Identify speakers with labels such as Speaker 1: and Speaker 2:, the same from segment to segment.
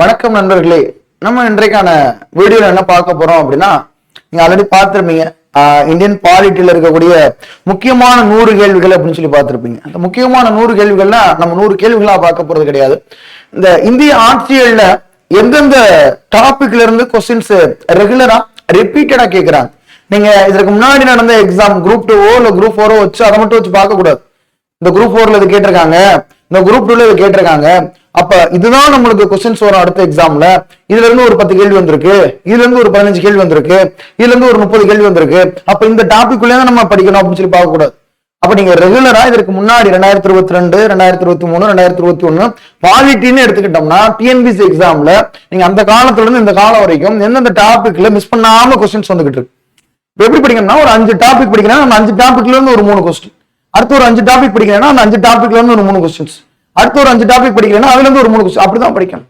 Speaker 1: வணக்கம் நண்பர்களே. நம்ம இன்றைக்கான வீடியோவில் என்ன பார்க்க போறோம் அப்படின்னா நீங்க ஆல்ரெடி பார்த்திருப்பீங்க. இந்தியன் பாலிட்டியில் இருக்கக்கூடிய முக்கியமான நூறு கேள்விகள் அப்படின்னு சொல்லி பார்த்துருப்பீங்க. அந்த முக்கியமான நூறு கேள்விகள்னா நம்ம நூறு கேள்விகளா பார்க்க போறது கிடையாது. இந்த இந்திய ஆட்சியல்ல எந்தெந்த டாபிக்ல இருந்து கொஸ்டின்ஸ் ரெகுலரா ரிப்பீட்டடா கேட்கிறாங்க நீங்க இதற்கு முன்னாடி நடந்த எக்ஸாம் குரூப் டூவோ இல்ல குரூப் ஃபோரோ வச்சு அதை மட்டும் வச்சு பார்க்க கூடாது இந்த குரூப் ஃபோர்ல இது கேட்டிருக்காங்க. இந்த குரூப் டூல இது கேட்டிருக்காங்க. அப்ப இதுதான் நம்மளுக்கு கொஸ்டின்ஸ் வரும் அடுத்த எக்ஸாம்ல இதுல இருந்து ஒரு பத்து கேள்வி வந்திருக்கு. இதுல இருந்து ஒரு பதினஞ்சு கேள்வி வந்திருக்கு. இதுல இருந்து ஒரு முப்பது கேள்வி வந்திருக்கு. அப்ப இந்த டாபிக் தான் நம்ம படிக்கணும் அப்படின்னு சொல்லி பார்க்க கூடாது. அப்ப நீங்க ரெகுலரா இதற்கு முன்னாடி ரெண்டாயிரத்தி இருபத்தி ரெண்டு ரெண்டாயிரத்தி இருபத்தி மூணு ரெண்டாயிரத்தி இருபத்தி ஒண்ணு குவாலிட்டின்னு எடுத்துக்கிட்டோம்னா டிஎன்பிசி எக்ஸாம்ல நீங்க அந்த காலத்துல இருந்து இந்த காலம் வரைக்கும் எந்தெந்த டாபிக்ல மிஸ் பண்ணாம கொஸ்டின்ஸ் வந்துகிட்டு இருக்கு. எப்படி படிக்கணும்னா ஒரு அஞ்சு டாபிக் படிக்கிறேன்னா அந்த அஞ்சு டாபிக்ல இருந்து ஒரு மூணு கொஸ்டின் அடுத்து ஒரு அஞ்சு டாபிக் படிக்கிறேன்னா அந்த அஞ்சு டாபிக்ல இருந்து ஒரு மூணு கொஸ்டின்ஸ் அடுத்து ஒரு அஞ்சு டாபிக் படிக்கிறேன்னா அதுல இருந்து ஒரு மூணு கொஸ்டின் அப்படிதான் படிக்கணும்.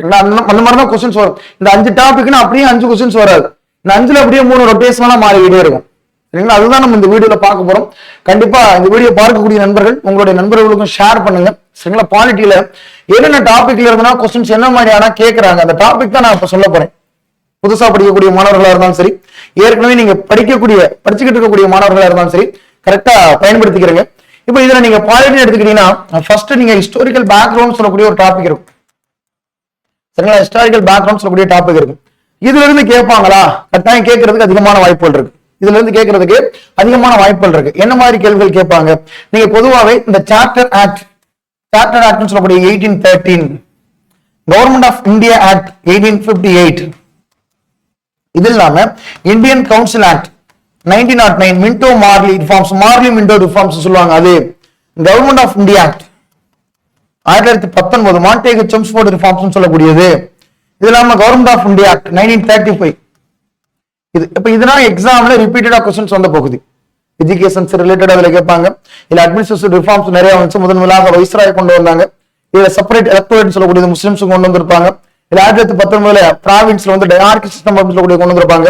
Speaker 1: அந்த அந்த மாதிரி தான் கொஸ்டின்ஸ் வரும். இந்த அஞ்சு டாபிக்னா அப்படியே அஞ்சு கொஸ்டின்ஸ் வராது. இந்த அஞ்சுல அப்படியே மூணு ரொட்டேஷனலா மாறிக்கிட்டே இருக்கும். சரிங்களா? அதுதான் நம்ம இந்த வீடியோல பார்க்க போறோம். கண்டிப்பா இந்த வீடியோ பார்க்கக்கூடிய நண்பர்கள் உங்களுடைய நண்பர்களுக்கும் ஷேர் பண்ணுங்க. சரிங்களா? பாலிட்டியில என்னென்ன டாபிக்ல இருந்தனா கொஸ்டின்ஸ் என்ன மாதிரியான கேட்கறாங்க அந்த டாபிக் தான் நான் இப்ப சொல்ல போறேன். புதுசா படிக்கக்கூடிய மாணவர்களா இருந்தாலும் சரி ஏற்கனவே நீங்க படிக்கக்கூடிய படிச்சுக்கிட்டு இருக்கக்கூடிய மாணவர்களா இருந்தாலும் சரி கரெக்டா பயன்படுத்திக்கிறீங்க. இப்போ இதுல நீங்க பாலிட்டி எடுத்துக்கிட்டீங்கன்னா ஃபர்ஸ்ட் நீங்க ஹிஸ்டாரிக்கல் பேக்ரவுண்ட் சொல்லக்கூடிய ஒரு டாபிக் இருக்கும். சரிங்களா? ஹிஸ்டாரிக்கல் பேக்ரவுண்ட் சொல்லக்கூடிய டாபிக் இருக்கும். இதுல இருந்து கேட்பாங்களா? கட்டாயம் கேட்கறதுக்கு அதிகமான வாய்ப்புகள் இருக்கு. இதுல இருந்து கேட்கறதுக்கு அதிகமான வாய்ப்புகள் இருக்கு. என்ன மாதிரி கேள்விகள் கேட்பாங்க? நீங்க பொதுவாகவே இந்த சார்ட்டர் ஆக்ட் சார்ட்டர் ஆக்ட்னு சொல்லக்கூடிய eighteen thirteen government of India act eighteen fifty eight இது இல்லாம Indian council act nineteen naught nine Minto Morley reforms Morley Minto reforms சொல்லுவாங்க அது. கவர்மெண்ட் ஆஃப் இந்தியா ஆக்ட் ஆயிரத்தி தொள்ளாயிரத்தி பத்தொன்பது மாண்டேக செம்ஸ்போர்ட் ரிஃபார்ம்ஸ் சொல்லக்கூடியது. இது இல்லாம government of India act nineteen thirty five இது இப்ப இதெல்லாம் எக்ஸாம்ல ரிப்பீட்டடா கொஸ்டின்ஸ் வந்த போகுது. எஜுகேஷன்ஸ் ரிலேட்டடா அதுல கேட்பாங்க. இல்ல அட்மினிஸ்ட்ரேட்டிவ் ரிஃபார்ம்ஸ் நிறைய வந்து முதன் முதலாக வைஸ்ராய் கொண்டு வந்தாங்க. இதுல செப்பரேட் எலக்டோரேட் சொல்லக்கூடியது முஸ்லிம்ஸ் கொண்டு வந்திருப்பாங்க. இல்ல ஆயிரத்தி தொள்ளாயிரத்தி பத்தொன்பதுல பிராவின்ஸ்ல வந்து டயார்கி சிஸ்டம் அப்படின்னு சொல்லக்கூடிய கொண்டு வந்திருப்பாங்க.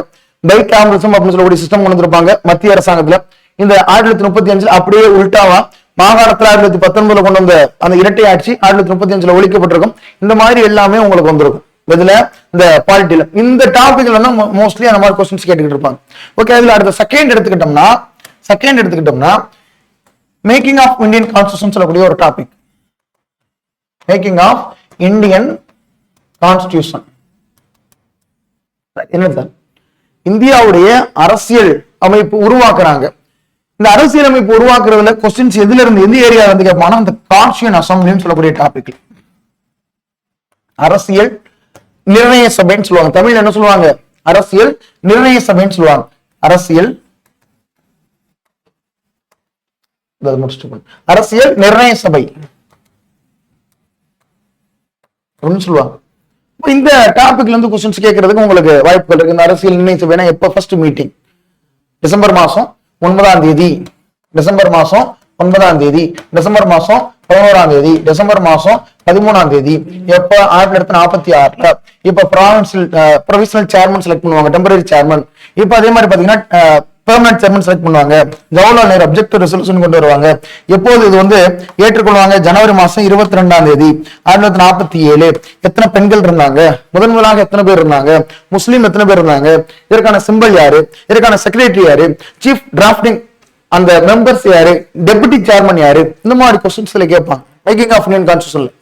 Speaker 1: பை கேமரசம் அப்படின்னு சொல்லக்கூடிய சிஸ்டம் கொண்டு வந்திருப்பாங்க. மத்திய அரசாங்கத்துல. இந்த ஆயிரத்தி தொள்ளாயிரத்தி முப்பத்தி அஞ்சுல அப்படியே உள்டாவா மாகாணத்துல ஆயிரத்தி தொள்ளாயிரத்தி பத்தொன்பதுல கொண்டு வந்த அந்த இரட்டை ஆட்சி ஆயிரத்தி தொள்ளாயிரத்தி முப்பத்தி அஞ்சுல ஒழிக்கப்பட்டிருக்கும். இந்த மாதிரி எல்லாமே உங்களுக்கு வந்திருக்கும். இதுல இந்த பாலிட்டியில இந்த டாபிக்ல தான் மோஸ்ட்லி அந்த மாதிரி கொஸ்டின்ஸ் கேட்டுக்கிட்டு இருப்பாங்க. ஓகே அதுல அடுத்த செகண்ட் எடுத்துக்கிட்டோம்னா செகண்ட் எடுத்துக்கிட்டோம்னா மேக்கிங் ஆஃப் இந்தியன் கான்ஸ்டியூஷன் சொல்லக்கூடிய ஒரு topic making of Indian constitution என்ன சார்? இந்தியாவுடைய அரசியல் அமைப்பு உருவாக்குறாங்க. இந்த அரசியல் அமைப்பு உருவாக்குறதுல கொஸ்டின்ஸ் எதுல இருந்து எந்த ஏரியா இருந்து கேட்பாங்கன்னா அந்த கான்ஸ்டியூன் அசம்பிளின்னு சொல்லக்கூடிய டாபிக் அரசியல் நிர்ணய சபைன்னு சொல்லுவாங்க. தமிழ்ல என்ன சொல்லுவாங்க? அரசியல் நிர்ணய சபைன்னு சொல்லுவாங்க. அரசியல் அரசியல் நிர்ணய சபை அப்படின்னு சொல்லுவாங்க. இந்த டாபிக்ல இருந்து கொஸ்டின்ஸ் கேட்கறதுக்கு உங்களுக்கு வாய்ப்புகள் இருக்கு. இந்த அரசியல் நிர்ணய சபைனா எப்ப ஃபர்ஸ்ட் மீட்டிங் டிசம்பர் மாசம் ஒன்பதாம் தேதி. டிசம்பர் மாசம் ஒன்பதாம் தேதி. டிசம்பர் மாசம் பதினோராம் தேதி. டிசம்பர் மாசம் பதிமூணாம் தேதி. எப்ப? ஆயிரத்தி தொள்ளாயிரத்தி நாற்பத்தி ஆறுல இப்ப ப்ராவின்சியல் ப்ரொவிஷனல் சேர்மன் செலக்ட் பண்ணுவாங்க. டெம்பரரி சேர்மன் இப்ப அதே மாதிரி பாத்தீங்கன்னா பெர்மனன்ட் சேர்மன் செலக்ட் பண்ணுவாங்க. ஜவஹர்லால் நேரு அப்ஜெக்டிவ் ரெசல்யூஷன் கொண்டு வருவாங்க? எப்போது இது வந்து ஏற்றுக்கொள்வாங்க? ஜனவரி மாசம் இருபத்தி ரெண்டாம் தேதி ஆயிரத்தி தொள்ளாயிரத்தி நாற்பத்தி ஏழு. எத்தனை பெண்கள் இருந்தாங்க? முதன் முதலாக எத்தனை பேர் இருந்தாங்க? முஸ்லீம் எத்தனை பேர் இருந்தாங்க? இதற்கான சிம்பிள் யாரு? இதற்கான செக்ரட்டரி யாரு? சீஃப் டிராஃப்டிங் அந்த மெம்பர்ஸ் யாரு? டெபுட்டி சேர்மன் யாரு? இந்த மாதிரி கொஸ்டின்ஸ்ல கேட்பாங்க. மேக்கிங் ஆஃப் இந்தியன் கான்ஸ்டியூஷன்ல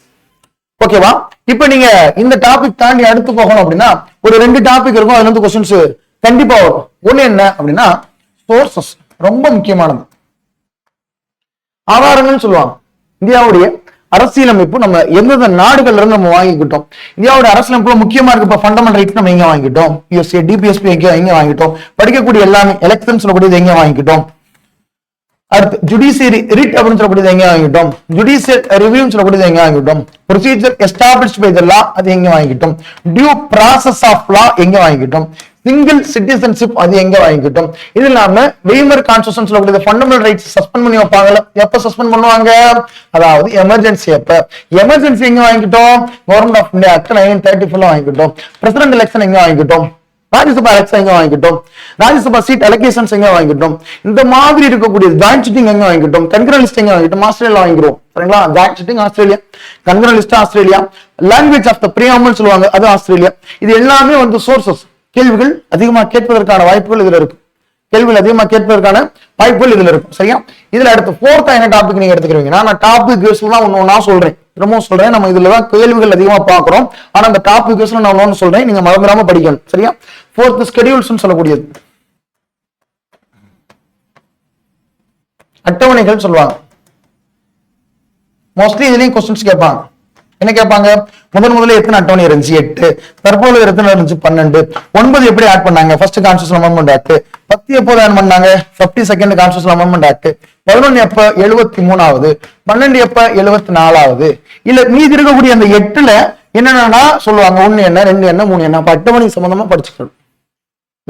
Speaker 1: ஓகேவா இப்ப நீங்க இந்த டாபிக் தாண்டி அடுத்து போகணும் அப்படின்னா ஒரு ரெண்டு டாபிக் இருக்கும். அதுல இருந்து கொஸ்டின்ஸ் கண்டிப்பா வரும். ஒண்ணு என்ன அப்படின்னா சோர்சஸ் ரொம்ப முக்கியமானது. ஆதாரங்கள்னு சொல்லுவாங்க. இந்தியாவுடைய அரசியலமைப்பு நம்ம எந்தெந்த நாடுகள்ல இருந்து நம்ம வாங்கிக்கிட்டோம்? இந்தியாவோட அரசியலமைப்புல முக்கியமா இருக்கு இப்ப ஃபண்டமெண்டல் ரைட்ஸ் நம்ம எங்க வாங்கிட்டோம் யூஎஸ்ஏ டிபிஎஸ்பி எங்க எங்க வாங்கிட்டோம் படிக்கக்கூடிய எல்லாமே எலெக்ஷன் சொல்லக்கூடியது எங்க வாங்கிக்கிட்டோம்? அடுத்து ஜுடிஷியரி ரிட் அப்படின்னு சொல்லக்கூடியது எங்க வாங்கிட்டோம் ஜுடிஷியல் ரிவ்யூன்னு சொல்லக்கூடியது எங்க வாங்கிட்டோம் procedure establish by the law அது எங்க வாங்கிட்டோம் டியூ ப்ராசஸ் ஆஃப் லா எங்க வாங்கிட்டோம் சிங்கிள் சிட்டிசன்ஷிப் அது எங்க வாங்கிக்கிட்டோம்? இது இல்லாம வெய்மர் கான்ஸ்டியூஷன் சொல்லக்கூடிய ஃபண்டமெண்டல் ரைட்ஸ் சஸ்பெண்ட் பண்ணி வைப்பாங்கல்ல. எப்ப சஸ்பெண்ட் பண்ணுவாங்க? அதாவது எமர்ஜென்சி எப்ப எமர்ஜென்சி எங்க வாங்கிக்கிட்டோம்? Government of India act nine thirty ஃபோர்ல வாங்கிக்கிட்டோம். பிரசிடென்ட் எலெக்ஷன் எங்க வாங்கிக்கிட்டோம்? ராஜ்யசபா எலெக்ஷன் எங்க வாங்கிக்கிட்டோம்? ராஜ்யசபா சீட் அலோகேஷன்ஸ் எங்க வாங்கிக்கிட்டோம்? இந்த மாதிரி இருக்கக்கூடிய ஜாயின் சிட்டிங் எங்க வாங்கிக்கிட்டோம்? கன்கரன் லிஸ்ட் எங்க வாங்கிட்டோம் ஆஸ்திரேலியா வாங்கிக்கிறோம். சரிங்களா? Joint sitting Australia. Concurrent list Australia. Language of the preamble சொல்லுவாங்க அது ஆஸ்திரேலியா. இது எல்லாமே வந்து சோர்சஸ் கேள்விகள் அதிகமாக கேட்பதற்கான வாய்ப்புகள் இதுல இருக்கும் கேள்விகள் அதிகமாக கேட்பதற்கான வாய்ப்புகள் இதுல இருக்கும் சரியா? இதுல அடுத்து ஃபோர்த்தா என்ன டாபிக் நீங்க எடுத்துக்கிறீங்கன்னா நான் டாபிக் தான் ஒன்னு ஒன்னா சொல்றேன். திரும்பவும் சொல்றேன். நம்ம இதுலதான் கேள்விகள் அதிகமா பாக்குறோம் ஆனா அந்த டாபிக் நான் ஒன்னு சொல்றேன். நீங்க மறந்துடாம படிக்கணும். சரியா? ஃபோர்த் ஸ்கெடியூல்ஸ் சொல்லக்கூடியது. அட்டவணைகள் சொல்லுவாங்க. மோஸ்ட்லி இதுலயும் கொஸ்டின்ஸ் கேட்பாங்க. என்ன கேட்பாங்க? முதன் முதல்ல எத்தனை அட்டோனி இருந்துச்சு? எட்டு. தற்போது எத்தனை இருந்துச்சு? பன்னெண்டு. ஒன்பது எப்படி ஆட் பண்ணாங்க? ஃபர்ஸ்ட் கான்ஸ்டியூஷன் அமெண்ட்மெண்ட் ஆக்ட் பத்து எப்போது ஆட் பண்ணாங்க? Fifty second constitution amendment act பதினொன்னு எப்ப? எழுபத்தி மூணாவது. பன்னெண்டு எப்ப? எழுபத்தி நாலாவது. இல்ல மீதி இருக்கக்கூடிய அந்த எட்டுல என்னென்னா சொல்லுவாங்க? ஒண்ணு என்ன ரெண்டு என்ன மூணு என்ன? அப்ப அட்டவணை சம்பந்தமா படிச்சுக்கணும்.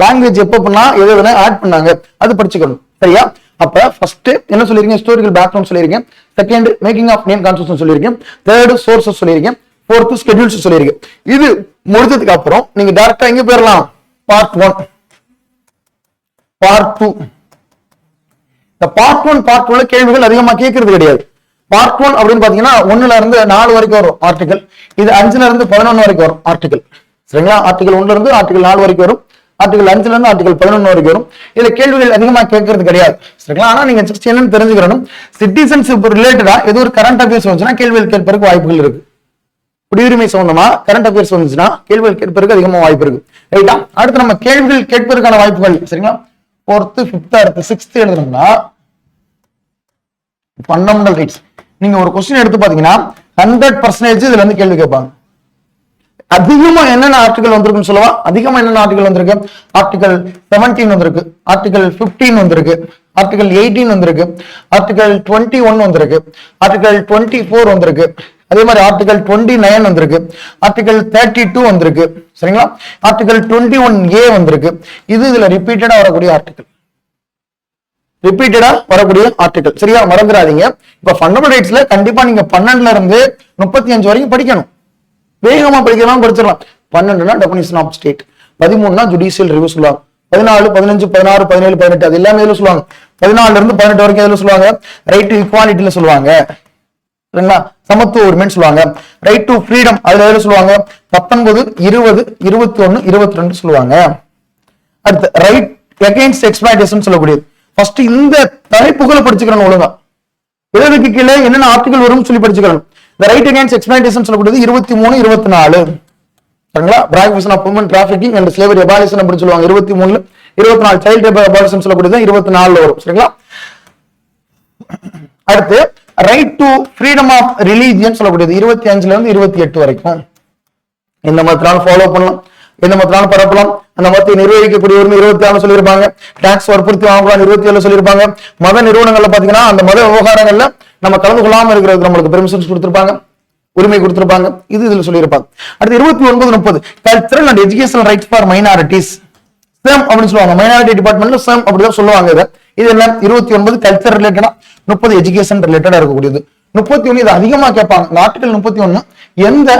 Speaker 1: லாங்குவேஜ் எப்ப பண்ணா எது எதுனா ஆட் பண்ணாங்க. அது படிச்சுக்கணும். சரியா? அப்ப ஃபர்ஸ்ட் என்ன சொல்லிருக்கீங்க ஹிஸ்டோரிக்கல் பேக்ரவுண்ட் சொல்லியிருக்கேன் second making of name constitution சொல்லியிருக்கேன் தேர்டு சோர்சஸ் சொல்லியிருக்கேன் ஃபோர்த்து ஸ்கெடியூல்ஸ் சொல்லியிருக்கு. இது முடிஞ்சதுக்கு அப்புறம் நீங்க டேரக்டா எங்க போயிடலாம் பார்ட் ஒன் பார்ட் டூ இந்த பார்ட் ஒன் பார்ட் டூல கேள்விகள் அதிகமா கேட்கறது கிடையாது. பார்ட் ஒன் அப்படின்னு பாத்தீங்கன்னா ஒண்ணுல இருந்து நாலு வரைக்கும் வரும் ஆர்டிகல் இது அஞ்சுல இருந்து பதினொன்னு வரைக்கும் வரும் ஆர்டிகல் சரிங்களா? ஆர்டிகல் ஒண்ணுல இருந்து ஆர்டிகல் நாலு வரைக்கும் வரும். ஆர்டிகல் அஞ்சுல இருந்து ஆர்டிகல் பதினொன்று வரைக்கும் வரும். இதுல கேள்விகள் அதிகமா கேட்கறது கிடையாது. சரிங்களா? ஆனா நீங்க ஜஸ்ட் என்னன்னு தெரிஞ்சுக்கணும். சிட்டிசன்ஷிப் ரிலேட்டடா ஏதோ ஒரு கரண்ட் அஃபேர்ஸ் வந்துச்சுன்னா கேள்விகள் கேட்பதற்கு வாய்ப்புகள் இருக்கு. குடியுரிமை சம்பந்தமா கரண்ட் அஃபேர்ஸ் வந்துச்சுன்னா கேள்விகள் கேட்பதற்கு அதிகமா வாய்ப்பு இருக்கு. ரைட்டா அடுத்து நம்ம கேள்விகள் கேட்பதற்கான வாய்ப்புகள் சரிங்களா? ஃபோர்த்து ஃபிஃப்த் அடுத்து சிக்ஸ்த் எழுதணும்னா ஃபண்டமெண்டல் ரைட்ஸ் நீங்க ஒரு கொஸ்டின் எடுத்து பாத்தீங்கன்னா ஹண்ட்ரட் பர்சன்டேஜ் இதுல இருந்து கேள்வி கேட்பாங்க. அதிகமா என்னென்ன ஆர்டிகல் வந்திருக்குன்னு சொல்லவா? அதிகமா என்னென்ன ஆர்டிகல் வந்திருக்கு? ஆர்டிகல் செவன்டீன் வந்திருக்கு. ஆர்டிகல் பிப்டீன் வந்திருக்கு. ஆர்டிகல் எயிட்டீன் வந்திருக்கு. ஆர்டிகல் டுவெண்ட்டி ஒன் வந்திருக்கு. ஆர்டிகல் டுவெண்ட்டி ஃபோர் வந்திருக்கு. அதே மாதிரி ஆர்டிகல் டுவெண்ட்டி நைன் வந்திருக்கு. ஆர்டிகல் தேர்ட்டி டூ வந்திருக்கு. சரிங்களா? ஆர்டிகல் டுவெண்ட்டி ஒன் ஏ வந்திருக்கு. இது இதுல ரிப்பீட்டடா வரக்கூடிய ஆர்டிகல் ரிப்பீட்டடா வரக்கூடிய ஆர்டிகல் சரியா? மறந்துடாதீங்க. இப்ப ஃபண்டமெண்டல் ரைட்ஸ்ல கண்டிப்பா நீங்க பன்னெண்டுல இருந்து முப்பத்தி அஞ்சு வரைக்கும் படிக்கணும். வேகமா படிக்கலாம் படிச்சிடலாம். பன்னெண்டுனா டெபினிஷன் ஆஃப் ஸ்டேட் பதிமூணுனா ஜுடிஷியல் ரிவ்யூ சொல்லுவாங்க. பதினாலு பதினஞ்சு பதினாறு பதினேழு பதினெட்டு அது எல்லாமே எதுல சொல்லுவாங்க? பதினாலுல இருந்து பதினெட்டு வரைக்கும் எதுல சொல்லுவாங்க? ரைட் டு இக்வாலிட்டியில சொல்லுவாங்க. சரிங்களா? சமத்துவ உரிமைன்னு சொல்லுவாங்க. ரைட் டு ஃப்ரீடம் அதுல எதுல சொல்லுவாங்க? பத்தொன்பது இருபது இருபத்தி ஒன்னு இருபத்தி ரெண்டு சொல்லுவாங்க. அடுத்து ரைட் அகைன்ஸ்ட் எக்ஸ்பிளேஷன் சொல்லக்கூடியது. ஃபர்ஸ்ட் இந்த தலைப்புகளை படிச்சுக்கிறோம் ஒழுங்கா. எழுதுக்கு கீழே என்னென்ன ஆர்டிகல் வரும்னு சொல்லி படிச்சுக்கிறோம் இந்த ரைட் அகைன்ஸ்ட் எக்ஸ்பிளேஷன் சொல்லக்கூடியது இருபத்தி மூணு இருபத்தி நாலு சரிங்களா? Prohibition of woman trafficking and slavery abolition அப்படின்னு சொல்லுவாங்க. இருபத்தி மூணுல இருபத்தி நாலு சைல்டு அபாலிஷன் சொல்லக்கூடியது இருபத்தி நாலுல வரும். சரிங்களா? அடுத்து right to freedom of religion சொல்லக்கூடியது. இருபத்தி அஞ்சுல இருந்து இருபத்தி எட்டு வரைக்கும். எந்த மதத்தினாலும் ஃபாலோ பண்ணலாம். எந்த மதத்தினாலும் பரப்பலாம். அந்த மதத்தை நிர்வகிக்கக்கூடிய உரிமை இருபத்தி ஆறு சொல்லியிருப்பாங்க. டாக்ஸ் வற்புறுத்தி வாங்கலாம் இருபத்தி ஏழு சொல்லியிருப்பாங்க. மத நிறுவனங்கள்ல பாத்தீங்கன்னா அந்த மத விவகாரங்கள்ல நம்ம கலந்து கொள்ளாம இருக்கிறதுக்கு நம்மளுக்கு பெர்மிஷன்ஸ் கொடுத்திருப்பாங்க. உரிமை கொடுத்திருப்பாங்க. இது இதுல சொல்லியிருப்பாங்க. அடுத்து இருபத்தி ஒன்பது முப்பது. Cultural and educational rights for minorities same அப்படின்னு சொல்லுவாங்க. மைனாரிட்டி டிபார்ட்மெண்ட்ல சேம் அப்படிதான் சொல்லுவாங்க இதை. இது இருபத்தி ஒன்பது கல்ச்சர் ரிலேட்டடா முப்பது எஜுகேஷன் ரிலேட்டடா இருக்கக்கூடியது. முப்பத்தி ஒன்னு இது அதிகமா கேட்பாங்க. இந்த ஆர்டிகல் முப்பத்தி ஒன்னு எந்த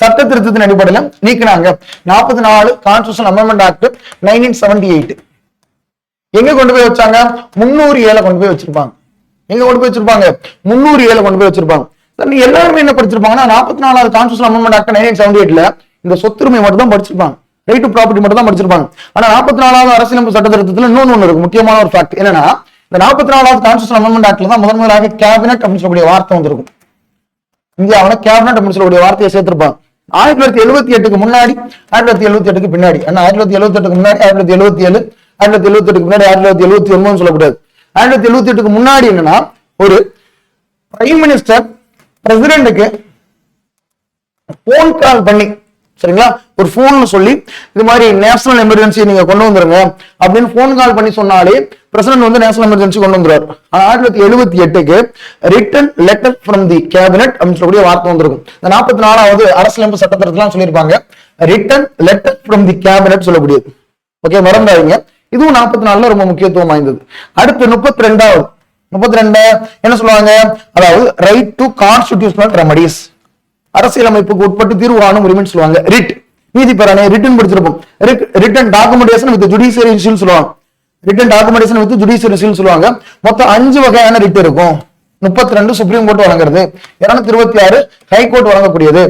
Speaker 1: சட்ட திருத்தத்தின் அடிப்படையில நீக்கினாங்க? நாற்பத்தி நாலு constitution amendment act nineteen seventy eight எங்க கொண்டு போய் வச்சாங்க? முன்னூறு ஏழை கொண்டு போய் வச்சிருப்பாங்க. எங்க கொண்டு போய் வச்சிருப்பாங்க? முன்னூறு ஏழை கொண்டு போய் வச்சிருப்பாங்க. எல்லாருமே என்ன படிச்சிருப்பாங்கன்னா நாற்பத்தி நாலாவது constitution amendment act nineteen seventy எயிட்ல இந்த சொத்துரிமை மட்டும் தான் படிச்சிருப்பாங்க. ரைட் டு ப்ராப்பர்ட்டி மட்டும் தான் படிச்சிருப்பாங்க ஆனா நாற்பத்தி நாலாவது அரசியலமைப்பு சட்ட திருத்தத்துல இன்னொன்னு ஒண்ணு இருக்கு. முக்கியமான ஒரு ஃபேக்ட் என்னன்னா இந்த நாற்பத்தி நாலாவது கான்ஸ்டியூஷன் அமெண்ட்மெண்ட் ஆக்ட்ல தான் முதன் முதலாக கேபினட் அப்படின்னு சொல்லக்கூடிய வார்த்தை வந்திருக்கும். இந்தியாவில கேபினட் அப்படின்னு சொல்லக்கூடிய வார்த்தையை சேர்த்திருப்பாங்க. ஆயிரத்தி தொள்ளாயிரத்தி எழுபத்தி எட்டுக்கு முன்னாடி ஆயிரத்தி தொள்ளாயிரத்தி எழுபத்தி எட்டுக்கு பின்னாடி. ஆனா ஆயிரத்தி தொள்ளாயிரத்தி எழுபத்தி எட்டுக்கு முன்னாடி ஆயிரத்தி தொள்ளாயிரத்தி எழுபத்தி ஏழு ஆயிரத்தி தொள்ளாயிரத்தி எழுபத்தி எட்டுக்கு முன்னாடி ஆயிரத்தி தொள்ளாயிரத்தி எழுபத்தி ஒன்பதுன்னு சொல்லக்கூடாது ஆயிரத்தி தொள்ளாயிரத்தி எழுபத்தி எட்டுக்கு முன்னாடி என்னன்னா ஒரு பிரைம் மினிஸ்டர் பிரசிடென்ட்டுக்கு போன் கால் பண்ணி சரிங்களா? ஒரு ஃபோன் சொல்லி இது மாதிரி நேஷனல் எமர்ஜென்சி நீங்க கொண்டு வந்துருங்க அப்படின்னு ஃபோன் கால் பண்ணி சொன்னாலே பிரசிடன்ட் வந்து நேஷனல் எமர்ஜென்சி கொண்டு வந்துருவார். ஆயிரத்தி தொள்ளாயிரத்தி எழுபத்தி எட்டுக்கு written letter from the cabinet அப்படின்னு சொல்லக்கூடிய வார்த்தை வந்திருக்கும். இந்த நாற்பத்தி நாலாவது அரசியலமைப்பு சட்டத்திட்டத்திலாம் சொல்லியிருப்பாங்க. Written letter from the cabinet சொல்லக்கூடியது. ஓகே மறந்துடாதீங்க. இதுவும் நாற்பத்தி நாலுல ரொம்ப முக்கியத்துவம் வாய்ந்தது. அடுத்து முப்பத்தி ரெண்டாவது. முப்பத்தி ரெண்டு என்ன சொல்லுவாங்க? அதாவது ரைட் டு கான்ஸ்டிடியூஷனல் ரெமடிஸ் அரசியலமைப்புக்கு உட்பட்டு தீர்வு காணும் உரிமைன்னு சொல்லுவாங்க. ரிட் நீதிபரணை ரிட்டன் படிச்சிருப்போம். ரிட்டன் டாக்குமெண்டேஷன் வித் ஜுடிஷியரி இஷ்யூன்னு சொல்லுவாங்க. ரிட்டன் டாக்குமெண்டேஷன் வித் ஜுடிஷியரி இஷ்யூன்னு சொல்லுவாங்க. மொத்தம் அஞ்சு வகையான ரிட் இருக்கும். முப்பத்தி ரெண்டு சுப்ரீம் கோர்ட் வழங்குறது. இருநூத்தி இருபத்தி ஆறு high court வழங்கக்கூடியது.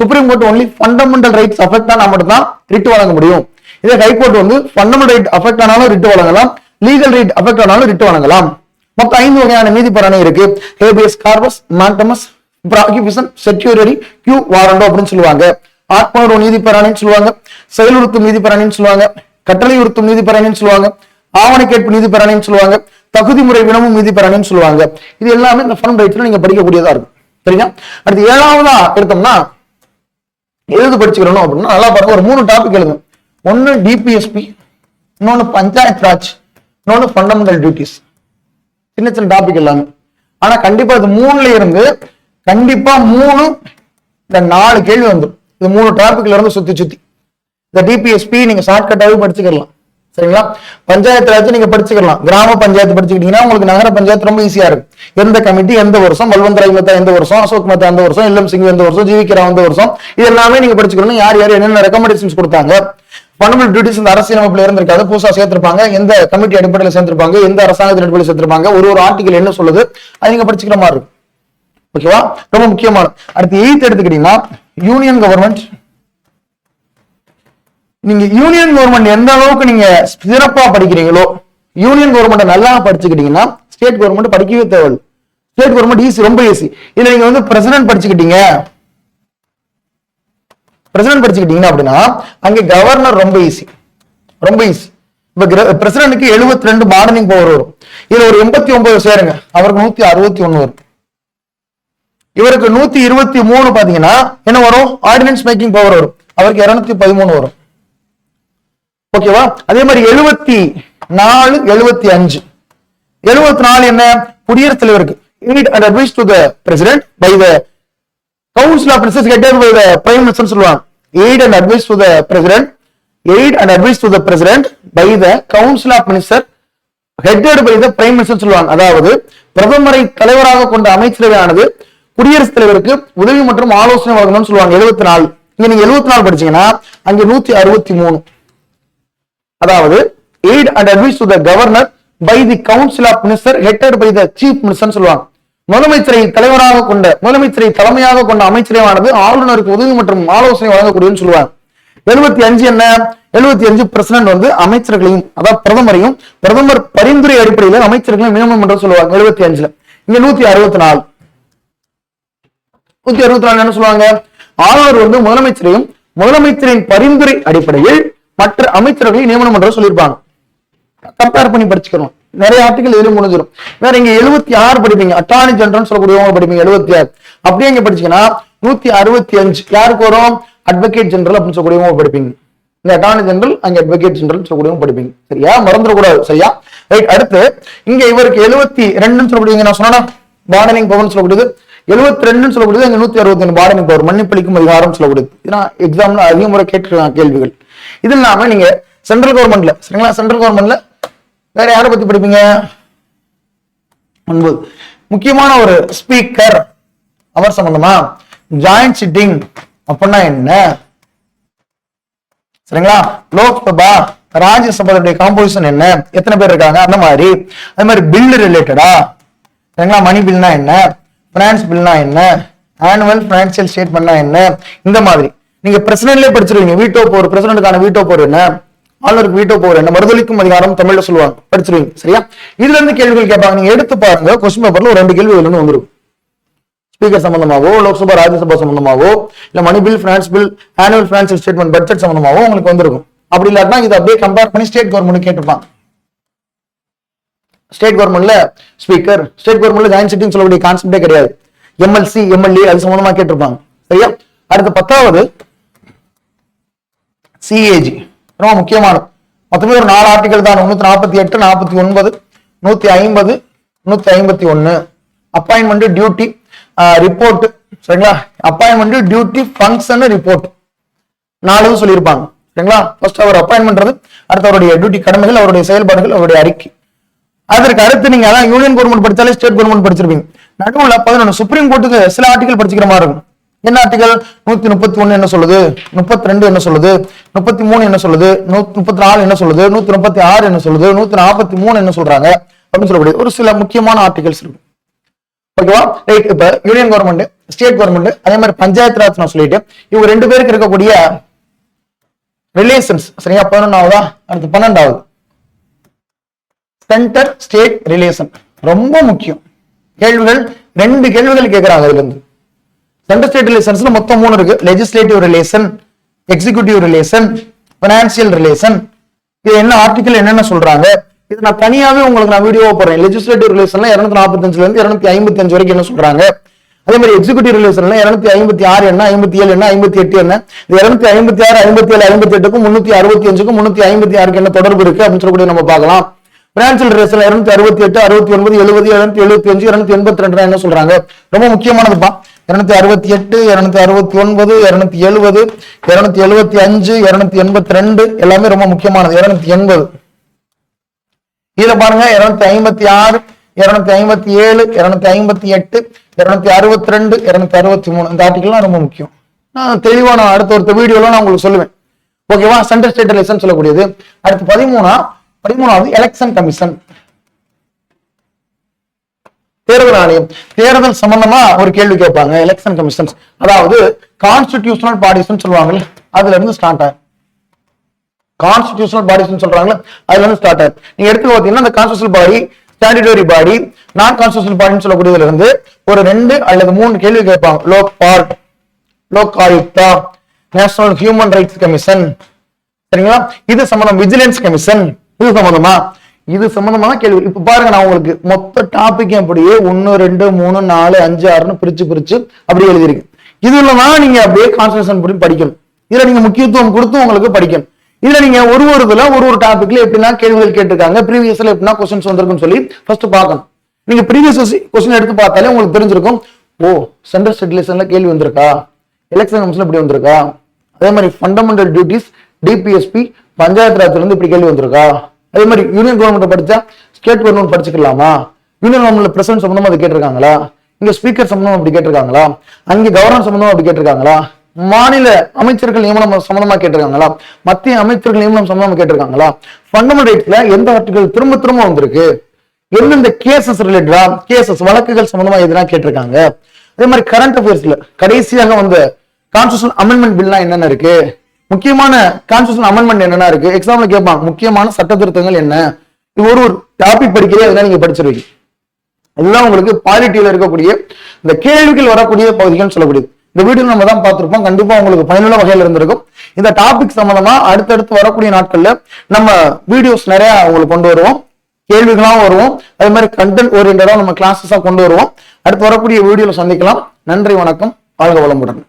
Speaker 1: Supreme court only fundamental rights affect ஆனா மட்டும் தான் ரிட் வழங்க முடியும். இதே ஹைகோர்ட் வந்து ஃபண்டமெண்டல் ரைட் அஃபெக்ட் ஆனாலும் ரிட் வழங்கலாம். லீகல் ரைட் அஃபெக்ட் ஆனாலும் ரிட் வழங்கலாம். மொத்தம் ஐந்து வகையான நீதிபரணை இருக்கு. Habeas corpus mandamus prohibition certiorari quo warranto அப்படின்னு சொல்லுவாங்க. ஆத்மனோ நீதிபரணின்னு சொல்லுவாங்க. செயலுறுத்தும் நீதிபரணின்னு சொல்லுவாங்க. கட்டளை உறுத்தும் நீதிபரணின்னு சொல்லுவாங்க. ஆவண கேட்பு நீதிபரணின்னு சொல்லுவாங்க. தகுதி முறை வினமும் நீதிபரணின்னு சொல்லுவாங்க. இது எல்லாமே இந்த ஃபன் ரைட்ஸ்ல நீங்க படிக்கக்கூடியதா இருக்கும். சரிங்களா? அடுத்து ஏழாவதா எடுத்தோம்னா எழுது படிச்சுக்கிறோம் அப்படின்னா நல்லா பாருங்க. ஒரு மூணு டாபிக் எழுதுங்க. ஒன்னு டிபிஎஸ்பி இன்னொன்னு பஞ்சாயத் ராஜ் இன்னொன்னு ஃபண்டமெண்டல் டியூட்டிஸ் சின்ன சின்ன டாபிக் எல்லாமே. ஆனா கண்டிப்பா இது மூணுல இருந்து கண்டிப்பா மூணு இந்த நாலு கேள்வி வந்துடும் இது மூணு டாபிக்ல இருந்து சுத்தி சுத்தி. இந்த டிபிஎஸ்பி நீங்க ஷார்ட்கட்டாவே படிச்சுக்கலாம். சரிங்களா? பஞ்சாயத்து ராஜ் நீங்க படிச்சுக்கலாம். கிராம பஞ்சாயத்து படிச்சுக்கிட்டீங்கன்னா உங்களுக்கு நகர பஞ்சாயத்து ரொம்ப ஈஸியா இருக்கும். எந்த கமிட்டி எந்த வருஷம்? பல்வந்தராய் மத்தா எந்த வருஷம்? அசோக் மத்தா எந்த வருஷம்? இல்லம் சிங் எந்த வருஷம்? ஜீவிக்கிறா எந்த வருஷம்? இது எல்லாமே நீங்க படிச்சுக்கணும். யார் யார் என்னென்ன ரெக்கமெண்டேஷன்ஸ் கொடுத்தாங்க? ஃபண்டமெண்டல் டியூட்டிஸ் இந்த அரசியலமைப்புல இருந்திருக்காது. புதுசா சேர்த்திருப்பாங்க. எந்த கமிட்டி அடிப்படையில் சேர்ந்திருப்பாங்க எந்த அரசாங்கத்தின் அடிப்படையில் சேர்த்திருப்பாங்க? ஒரு ஒரு ஆர்டிகல் என்ன சொல்லுது? அது நீங்க படிச்சுக்கிற மாதிரி இருக்கும். ஓகேவா? ரொம்ப முக்கியமான அடுத்து எயித் எடுத்துக்கிட்டீங்கன்னா யூனியன் கவர்மெண்ட் நீங்க யூனியன் கவர்மெண்ட் எந்த அளவுக்கு நீங்க சிறப்பா படிக்கிறீங்களோ யூனியன் கவர்மெண்ட் நல்லா படிச்சுக்கிட்டீங்கன்னா ஸ்டேட் கவர்மெண்ட் படிக்கவே தேவை ஸ்டேட் கவர்மெண்ட் ஈஸி ரொம்ப ஈஸி இதுல நீங்க வந்து பிரசிடென்ட் படிச்சுக்கிட்டீங்க. பிரசிடென்ட் படிச்சுக்கிட்டீங்கன்னா அப்படின்னா அங்க கவர்னர் ரொம்ப ஈஸி ரொம்ப ஈஸி இப்ப பிரசிடென்ட்க்கு எழுபத்தி ரெண்டு மார்னிங் பவர் வரும். இதுல ஒரு எண்பத்தி ஒன்பது சேருங்க. அவருக்கு நூத்தி அறுபத்தி ஒன்னு வரும். இவருக்கு நூத்தி இருபத்தி மூணு பாத்தீங்கன்னா என்ன வரும்? ஆர்டினன்ஸ் மேக்கிங் பவர் வரும். அவருக்கு இருநூத்தி பதிமூணு வரும். ஓகேவா அதே மாதிரி எழுபத்தி நாலு எழுபத்தி அஞ்சு. எழுபத்தி நாலு என்ன? குடியரசுத் தலைவருக்கு. Unit and advice to the president by the council of ministers headed by the prime minister சொல்லுவாங்க. Aid and advice to the president aid and advice to the president by the council of minister headed by the prime minister சொல்லுவாங்க. அதாவது பிரதமரை தலைவராக கொண்ட அமைச்சரவையானது குடியரசுத் தலைவருக்கு உதவி மற்றும் ஆலோசனை வழங்கணும்னு சொல்லுவாங்க. எழுபத்தி நாலு இங்க நீங்க எழுபத்தி நாலு படிச்சீங்கன்னா அங்க நூத்தி அறுபத்தி மூணு. அதாவது aid and advice to the governor by the council of minister headed by the chief minister சொல்லுவாங்க. முதலமைச்சரை தலைவராக கொண்ட முதலமைச்சரை தலைமையாக கொண்ட அமைச்சரவானது ஆளுநருக்கு உதவி மற்றும் ஆலோசனை வழங்கக்கூடியன்னு சொல்லுவாங்க. எழுபத்தி அஞ்சு என்ன? எழுபத்தி அஞ்சு பிரசிடன்ட் வந்து அமைச்சர்களையும் அதாவது பிரதமரையும் பிரதமர் பரிந்துரை அடிப்படையில் அமைச்சர்களையும் நியமனம் என்று சொல்லுவாங்க. எழுபத்தி அஞ்சுல. இங்க நூத்தி அறுபத்தி நாலு. நூத்தி அறுபத்தி நாலு என்ன சொல்லுவாங்க? ஆளுநர் வந்து முதலமைச்சரையும் முதலமைச்சரின் பரிந்துரை அடிப்படையில் மற்ற அமைச்சர்களை நியமனம் பண்ற சொல்லியிருப்பாங்க. கம்பேர் பண்ணி படிச்சுக்கணும். நிறைய ஆர்டிகல் எதுவும் முடிஞ்சிடும். வேற இங்க எழுபத்தி ஆறு படிப்பீங்க. அட்டார்னி ஜெனரல் சொல்லக்கூடியவங்க படிப்பீங்க எழுபத்தி ஆறு. அப்படியே இங்க படிச்சீங்கன்னா நூத்தி அறுபத்தி அஞ்சு. யாருக்கு வரும்? அட்வொகேட் ஜெனரல் அப்படின்னு சொல்லக்கூடியவங்க படிப்பீங்க. இந்த அட்டார்னி ஜெனரல் அங்க அட்வொகேட் ஜெனரல் சொல்லக்கூடியவங்க படிப்பீங்க. சரியா? மறந்துடக்கூடாது. சரியா? ரைட் அடுத்து இங்க இவருக்கு எழுபத்தி ரெண்டுன்னு சொல்லக்கூடியவங்க நான் சொன்னா பார்டனிங் பவன் சொல்லக்கூடியது. எழுபத்தி ரெண்டுன்னு சொல்லக்கூடியது இங்க நூத்தி அறுபத்தி ரெண்டு வாடனுக்கு ஒரு மன்னிப்பளிக்கும் அதிகாரம் சொல்லக்கூடியது இதெல்லாம் எக்ஸாம்ல அதிக முறை கேட்டிருக்காங்க கேள்விகள். இது இல்லாம நீங்க சென்ட்ரல் கவர்மெண்ட்ல சரிங்களா? சென்ட்ரல் கவர்மெண்ட்ல வேற யாரை பத்தி படிப்பீங்க? ஒன்பது. முக்கியமான ஒரு ஸ்பீக்கர் அவர் சம்பந்தமா? ஜாயிண்ட் சிட்டிங் அப்படின்னா என்ன? சரிங்களா? லோக்சபா ராஜ்யசபாவுடைய காம்போசிஷன் என்ன? எத்தனை பேர் இருக்காங்க? அந்த மாதிரி. அது மாதிரி பில் ரிலேட்டடா சரிங்களா? மணி பில்னா என்ன? ஃபினான்ஸ் பில்னா என்ன? ஆனுவல் ஃபினான்சியல் ஸ்டேட்மெண்ட்னா என்ன? இந்த மாதிரி. நீங்க பிரசிடென்ட்லயே படிச்சிருவீங்க. வீட்டோ போர் பிரசிடென்ட்டுக்கான வீட்டோ போர் என்ன? ஆளுநருக்கு வீட்டோ போர் என்ன? மறுதளிக்கும் அதிகாரம் தமிழ்ல சொல்லுவாங்க. படிச்சிருவீங்க. சரியா? இதுல இருந்து கேள்விகள் கேட்பாங்க. நீங்க எடுத்து பாருங்க. கொஸ்டின் பேப்பர்ல ஒரு ரெண்டு கேள்வி இருந்து வந்துரும். ஸ்பீக்கர் சம்பந்தமாகவோ லோக்சபா ராஜ்யசபா சம்பந்தமாகவோ இல்ல money bill finance bill annual financial statement budget சம்பந்தமாகவோ உங்களுக்கு வந்திருக்கும். அப்படி இல்லாட்டினா இதை அப்படியே கம்பேர் பண்ணி ஸ்டேட் கவர்மெண்ட் கேட்டுப்பாங்க ஸ்டேட் கவர்மெண்ட்ல ஸ்பீக்கர் ஸ்டேட் கவர்மெண்ட்ல ஜாயின் சிட்டிங் சொல்லக்கூடிய கான்செப்டே கிடையாது. எம்எல்சி எம்எல்ஏ அது சம்பந்தமா கேட்டிருப்பாங்க. சரியா? அடுத்து பத்தாவது சிஏஜி ரொம்ப முக்கியமானது. மொத்தமே ஒரு நாலு ஆர்டிகல் தான். முன்னூத்தி நாற்பத்தி எட்டு நாற்பத்தி ஒன்பது நூத்தி ஐம்பது நூத்தி ஐம்பத்தி ஒன்னு அப்பாயின்மெண்ட் டியூட்டி ரிப்போர்ட் சரிங்களா? அப்பாயின்மெண்ட் டியூட்டி ஃபங்க்ஷன் ரிப்போர்ட் நாலு சொல்லியிருப்பாங்க. சரிங்களா? ஃபர்ஸ்ட் அவர் அப்பாயின்ட் அடுத்து அவருடைய டியூட்டி கடமைகள் அவருடைய செயல்பாடுகள் அவருடைய அறிக்கை. அதற்கு அடுத்து நீங்க அதான் யூனியன் கவர்மெண்ட் படிச்சாலே ஸ்டேட் கவர்மெண்ட் படிச்சிருப்பீங்க. நடுவுல பதினொன்று சுப்ரீம் கோர்ட்டுக்கு சில ஆர்டிகல் படிச்சுக்கிற மாதிரி இருக்கும். என்ன ஆர்டிகல் நூத்தி முப்பத்தி ஒன்னு என்ன சொல்லுது? முப்பத்தி ரெண்டு என்ன சொல்லுது? முப்பத்தி மூணு என்ன சொல்லுது? நூத்தி முப்பத்தி நாலு என்ன சொல்லுது? நூத்தி முப்பத்தி ஆறு என்ன சொல்லுது? நூத்தி நாற்பத்தி மூணு என்ன சொல்றாங்க? அப்படின்னு சொல்லக்கூடிய ஒரு சில முக்கியமான ஆர்டிகல்ஸ் இருக்கு. ஓகேவா? ரைட் இப்ப யூனியன் கவர்மெண்ட் ஸ்டேட் கவர்மெண்ட் அதே மாதிரி பஞ்சாயத்து ராஜ் நான் சொல்லிட்டு இவங்க ரெண்டு பேருக்கு இருக்கக்கூடிய ரிலேஷன்ஸ் சரியா? பதினொன்னாவதா? அடுத்து பன்னெண்டாவது. சென்டர் ஸ்டேட் ரிலேஷன் ரொம்ப முக்கியம். கேள்விகள் ரெண்டு கேள்விகள் கேட்கிறாங்க அதுல இருந்து சென்டர் ஸ்டேட் ரிலேஷன்ஸ்ல மொத்தம் மூணு இருக்கு. Legislative relation executive relation financial relation இது என்ன ஆர்டிகல் என்னென்ன சொல்றாங்க? இது நான் தனியாவே உங்களுக்கு நான் வீடியோ போடுறேன். லெஜிஸ்லேட்டிவ் ரிலேஷன்ல இருநூத்தி நாற்பத்தஞ்சுல இருந்து இருநூத்தி ஐம்பத்தி அஞ்சு வரைக்கும் என்ன சொல்றாங்க? அதே மாதிரி எக்ஸிகூட்டிவ் ரிலேஷன்ல இருநூத்தி ஐம்பத்தி ஆறு என்ன ஐம்பத்தி ஏழு என்ன ஐம்பத்தி எட்டு என்ன? இது இருநூத்தி ஐம்பத்தி ஆறு ஐம்பத்தி ஏழு ஐம்பத்தி எட்டுக்கும் முன்னூத்தி அறுபத்தி அஞ்சுக்கும் முன்னூத்தி ஐம்பத்தி ஆறுக்கு என்ன தொடர்பு இருக்கு அப்படின்னு சொல்லக்கூடிய நம்ம பார்க்கலாம். பிரான்சில் ரேஸ்ல இருநூத்தி அறுபத்தி எட்டு அறுபத்தி ஒன்பது எழுபது இருநூத்தி எழுபத்தி அஞ்சு இருநூத்தி எண்பத்தி ரெண்டு என்ன சொல்றாங்க. ரொம்ப முக்கியமானதுப்பா. இருநூத்தி அறுபத்தி எட்டு இருநூத்தி அறுபத்தி ஒன்பது இருநூத்தி எழுபது இருநூத்தி எழுபத்தி அஞ்சு இருநூத்தி எண்பத்தி ரெண்டு எல்லாமே ரொம்ப முக்கியமானது. இருநூத்தி எண்பது. இதுல பாருங்க. இருநூத்தி ஐம்பத்தி ஆறு இருநூத்தி ஐம்பத்தி ஏழு இருநூத்தி ஐம்பத்தி எட்டு இருநூத்தி அறுபத்தி ரெண்டு இருநூத்தி அறுபத்தி மூணு. இந்த ஆர்டிகல்லாம் ரொம்ப முக்கியம். நான் தெளிவான அடுத்த ஒருத்த வீடியோல நான் உங்களுக்கு சொல்லுவேன். ஓகேவா சென்ட்ரல் ஸ்டேட் லெசன் சொல்லக்கூடியது. அடுத்து பதிமூணா பதிமூணாவது எலெக்ஷன் கமிஷன் தேர்தல் ஆணையம். தேர்தல் சம்பந்தமா ஒரு கேள்வி கேட்பாங்க எலெக்ஷன் கமிஷன்ஸ் அதாவது கான்ஸ்டிடியூஷனல் பாடிஸ்னு சொல்லுவாங்கல்ல அதுல இருந்து ஸ்டார்ட் ஆகும் கான்ஸ்டிடியூஷனல் பாடிஸ்னு சொல்றாங்களே அதுல இருந்து ஸ்டார்ட் ஆகும் நீங்க எடுத்து பார்த்தீங்கன்னா அந்த கான்ஸ்டியூஷனல் பாடி ஸ்டாண்டுடரி பாடி நான் கான்ஸ்டியூஷனல் பாடின்னு சொல்லக்கூடியதுல இருந்து ஒரு ரெண்டு அல்லது மூணு கேள்வி கேட்பாங்க. Lokpal Lokayukta national human rights commission சரிங்களா? இது சம்பந்தம் விஜிலன்ஸ் கமிஷன் இது சம்பந்தமா? இது சம்பந்தமான கேள்வி. இப்ப பாருங்க நான் உங்களுக்கு மொத்த டாபிக் அப்படியே ஒன்னு ரெண்டு மூணு நாலு அஞ்சு ஆறுன்னு பிரிச்சு பிரிச்சு அப்படி எழுதிருக்கு இதுல தான் நீங்க அப்படியே கான்சன்ட்ரேஷன் பண்ணி படிக்கணும். இதுல நீங்க முக்கியத்துவம் கொடுத்து உங்களுக்கு படிக்கணும். இதுல நீங்க ஒரு ஒரு இதுல ஒரு ஒரு டாபிக்ல எப்படின்னா கேள்விகள் கேட்டிருக்காங்க ப்ரீவியஸ்ல எப்படின்னா கொஸ்டின்ஸ் வந்திருக்குன்னு சொல்லி ஃபர்ஸ்ட் பார்க்கணும். நீங்க ப்ரீவியஸ் கொஸ்டின் எடுத்து பார்த்தாலே உங்களுக்கு தெரிஞ்சிருக்கும் ஓ சென்ட்ரல் ஸ்டெட்லேஷன்ல கேள்வி வந்திருக்கா? எலெக்ஷன் கமிஷன் இப்படி வந்திருக்கா? அதே மாதிரி ஃபண்டமெண்டல் டியூட்டிஸ் டிபிஎஸ்பி பஞ்சாயத்து ராஜ்ல இருந்து இப்படி கேள்வி வந்திருக்கா? அதே மாதிரி யூனியன் கவர்மெண்ட் படிச்சா ஸ்டேட் கவர்மெண்ட் படிச்சுக்கலாமா? யூனியன் கவர்மெண்ட்ல பிரசிடன்ட் சம்பந்தமா அது கேட்டிருக்காங்களா? இங்க ஸ்பீக்கர் சம்பந்தமா அப்படி கேட்டிருக்காங்களா? அங்க கவர்னர் சம்மந்தமாக அப்படி கேட்டிருக்காங்களா? மாநில அமைச்சர்கள் நியமனம் சம்பந்தமா கேட்டிருக்காங்களா? மத்திய அமைச்சர்கள் நியமனம் சம்பந்தமா கேட்டிருக்காங்களா? ஃபண்டமெண்டல் ரைட்ஸ்ல எந்த ஆர்டிகல் திரும்ப திரும்ப வந்திருக்கு? எந்தெந்த கேசஸ் ரிலேட்டடா கேசஸ் வழக்குகள் சம்பந்தமா எதுனா கேட்டிருக்காங்க? அதே மாதிரி கரண்ட் அஃபேர்ஸ்ல கடைசியாக வந்த கான்ஸ்டியூஷன் அமெண்ட்மெண்ட் பில்லாம் என்னென்ன இருக்கு? முக்கியமான கான்ஸ்டியூஷன் அமெண்ட்மெண்ட் என்னென்ன இருக்கு? எக்ஸாம்ல கேட்பாங்க முக்கியமான சட்ட திருத்தங்கள் என்ன? இது ஒரு ஒரு டாபிக் படிக்கிறே அதெல்லாம் நீங்க படிச்சிருவீங்க. இதுதான் உங்களுக்கு பாலிட்டியில இருக்கக்கூடிய இந்த கேள்விகள் வரக்கூடிய பகுதிகள் சொல்லக்கூடியது. இந்த வீடியோ நம்ம தான் பார்த்துருப்போம். கண்டிப்பா உங்களுக்கு பயனுள்ள வகையில் இருந்திருக்கும். இந்த டாபிக் சம்பந்தமா அடுத்தடுத்து வரக்கூடிய நாட்கள்ல நம்ம வீடியோஸ் நிறைய உங்களுக்கு கொண்டு வருவோம். கேள்விகளாகவும் வருவோம். அதே மாதிரி கண்டென்ட் ஓரியன்டாக நம்ம கிளாஸஸாக கொண்டு வருவோம். அடுத்து வரக்கூடிய வீடியோவில் சந்திக்கலாம். நன்றி வணக்கம். வாழ்க வளமுடன்.